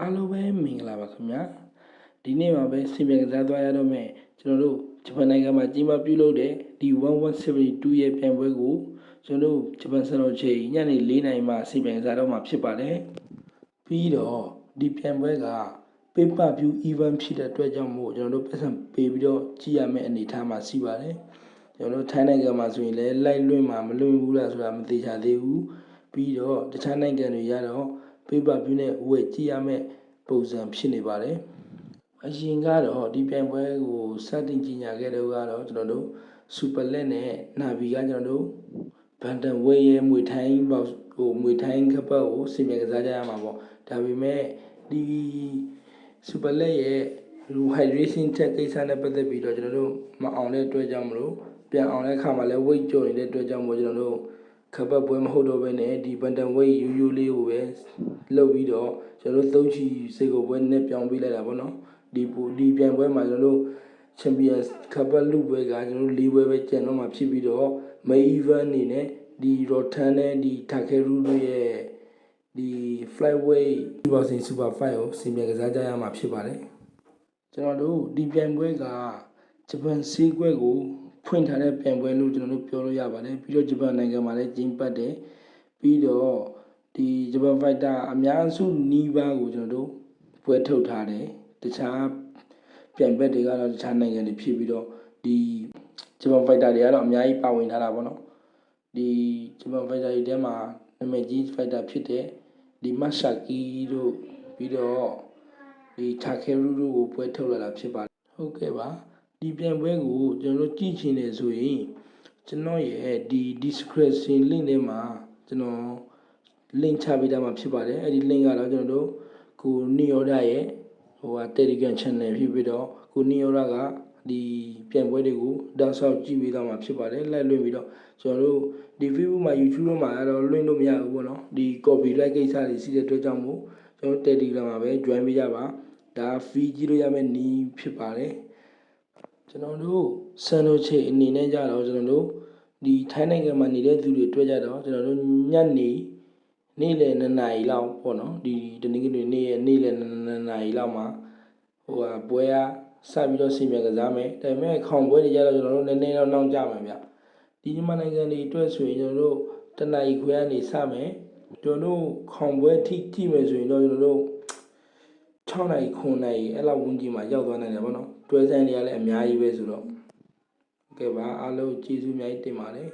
အားလုံးပဲမင်္ဂလာပါခင်ဗျာဒီနေ့မှာပဲစီမံကစားသွားရတော့မယ်ကျွန်တော်တို့ဂျပန်နိုင်ငံမှာကြီးမားပြုလုပ်တဲ့ဒီ1172ရဲ့ပြိုင်ပွဲကိုကျွန်တော်တို့ဂျပန်စံတော်ချိန်ညနေ4နာရီမှစီမံကစားတော့မှာဖြစ်ပါတယ်ပြီးတော့ဒီပြိုင်ပွဲက paper view event ဖြစ်တဲ့အတွက်ကြောင့်မို့ကျွန်တော်တို့ပတ်စံပေးပြီးတော့ကြည့်ရမယ့်အနေအထားမှာရှိပါတယ်ကျွန်တော်တို့ထိုင်းနိုင်ငံမှာဆိုရင်လည်း live လွှင့်မှာမလွှင့်ဘူးလားဆိုတာမသိချသေးဘူးပြီးတော့တခြားနိုင်ငံတွေရတော့ paper view နဲ့ဝယ်ကြည့်ရမယ့်ပုံစံဖြစ်နေပါတယ်။အရင်ကတော့ဒီပြိုင်ပွဲကိုစတင်ကြီးညာခဲ့တော့ကတော့ကျွန်တော်တို့ super let နဲ့နာဗီကကျွန်တော်တို့ဘန်တန်ဝဲရဲ့မွေထိုင်းပေါဟိုမွေထိုင်းခပတ်ကိုစီမံကစားကြရမှာပေါ့။ဒါပေမဲ့ဒီ super let ရဲ့ hydration check ကိစ္စနဲ့ပတ်သက်ပြီးတော့ကျွန်တော်တို့မအောင်တဲ့အတွက်ကြောင့်မလို့ပြန်အောင်တဲ့အခါမှာလည်း weight ကျော်နေတဲ့အတွက်ကြောင့်မို့ကျွန်တော်တို့ ခပတ်ပွဲမဟုတ်တော့ဘဲနဲ့ဒီဘန်တန်ဝိတ်ယူယူလေးကိုပဲလုပ်ပြီးတော့ကျွန်တော်တို့သုံးချီစေကိုပွဲနဲ့ပြောင်းပေးလိုက်တာပေါ့နော်ဒီပူဒီပြိုင်ပွဲမှာကျွန်တော်တို့ချန်ပီယံခပတ်လူပွဲကကျွန်တော်တို့၄ပွဲပဲကျန်တော့မှာဖြစ်ပြီးတော့မေး event အနေနဲ့ဒီရော်ထန်နဲ့ဒီတာခဲရူတို့ရဲ့ဒီ flyweight boxing super fight ကိုစီမံကစားကြရမှာဖြစ်ပါတယ်ကျွန်တော်တို့ဒီပြိုင်ပွဲကဂျပန်စီးကွဲကို ဖွင့်ထားတဲ့ပြိုင်ပွဲလို့ကျွန်တော်တို့ပြောလို့ရပါတယ်ပြီးတော့ဂျပန်နိုင်ငံမှာလည်းကျင်းပတယ်ပြီးတော့ဒီဂျပန်ဖိုက်တာအများစုနီးပါးကိုကျွန်တော်တို့ပွဲထုတ်ထားတယ်တခြားပြိုင်ဘက်တွေကတော့တခြားနိုင်ငံတွေဖြစ်ပြီးတော့ဒီဂျပန်ဖိုက်တာတွေကတော့အများကြီးပါဝင်ထားတာပေါ့နော်ဒီဂျပန်ဖိုက်တာတွေထဲမှာနာမည်ကြီးဖိုက်တာဖြစ်တဲ့ဒီမတ်ရှာကီတို့ပြီးတော့ဒီတာခဲရူတို့ကိုပွဲထုတ်လာတာဖြစ်ပါတယ်ဟုတ်ကဲ့ပါ ဒီပြိုင်ပွဲကိုကျွန်တော်တို့ကြည့်ချင်တယ်ဆိုရင်ကျွန်တော်ရဲ့ဒီ description link ထဲမှာကျွန်တော် link ချပေးထားမှာဖြစ်ပါတယ်အဲ့ဒီ link ကတော့ကျွန်တော်တို့ကိုနီယောဒရဲ့ဟိုဟာ Telegram channel ဖြစ်ပြီးတော့ကိုနီယောဒကဒီပြိုင်ပွဲတွေကိုတောက်ဆောက်ကြည့်ပေးသွားမှာဖြစ်ပါတယ်လိုက်လွှင့်ပြီးတော့ကျွန်တော်တို့ဒီ Facebook မှာ YouTube မှာကတော့လွှင့်လို့မရဘူးပေါ့နော်ဒီ copyright ကိစ္စတွေရှိတဲ့အတွက်ကြောင့်မို့ကျွန်တော် Telegram မှာပဲ join ပေးကြပါဒါ fee ကြည့်လို့ရမယ့်နည်းဖြစ်ပါတယ် ကျွန်တော်တို့စံတော်ချိန်အနေနဲ့ကြတော့ကျွန်တော်တို့ဒီထိုင်းနိုင်ငံမှာနေတဲ့သူတွေတွေ့ကြတော့ကျွန်တော်တို့ညနေနေ့လယ်2နာရီလောက်ပေါ့နော်ဒီတနင်္ဂနွေနေ့ရဲ့နေ့လယ်2နာရီလောက်မှာဟိုဟာပွဲကစပြီးတော့စီမံကစားမယ်ဒါပေမဲ့ခေါင်ပွဲတွေကြတော့ကျွန်တော်တို့နည်းနည်းတော့နှောင့်ကြမှာဗျဒီမြန်မာနိုင်ငံတွေအတွက်ဆိုရင်ကျွန်တော်တို့တနအီခွဲကနေစမယ်ကျွန်တော်တို့ခေါင်ပွဲထိကြည့်မယ်ဆိုရင်တော့ကျွန်တော်တို့ 6နိုင်9နိုင်အဲ့လောက်ဝန်းကျင်မှာရောက်သွားနိုင်တယ်ဗောနော်တွဲဆိုင်တွေကလည်းအများကြီးပဲဆိုတော့ကဲပါအားလုံးကျေးဇူးအများကြီးတင်ပါတယ်